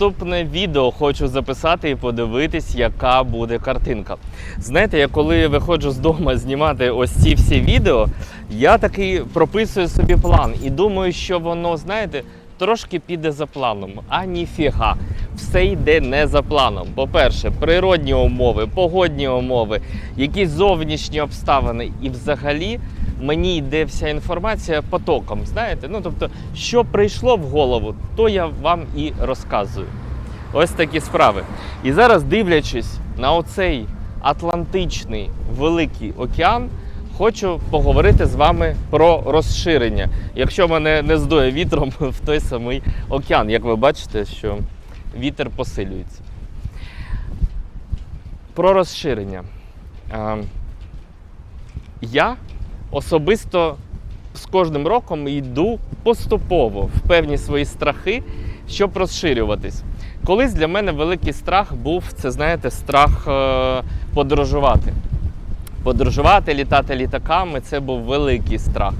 Наступне відео хочу записати і подивитись, яка буде картинка. Знаєте, я коли виходжу з дому знімати ось ці всі відео, я такий прописую собі план і думаю, що воно, знаєте, трошки піде за планом. А ніфіга, все йде не за планом. По-перше, природні умови, погодні умови, якісь зовнішні обставини, і взагалі мені йде вся інформація потоком. Знаєте, ну тобто, що прийшло в голову, то я вам і розказую. Ось такі справи. І зараз, дивлячись на оцей Атлантичний Великий океан, хочу поговорити з вами про розширення. Якщо мене не здує вітром в той самий океан, як ви бачите, що вітер посилюється. Про розширення. Е, Я особисто з кожним роком йду поступово в певні свої страхи, щоб розширюватись. Колись для мене великий страх був це, знаєте, страх е, подорожувати. Подорожувати, літати літаками це був великий страх.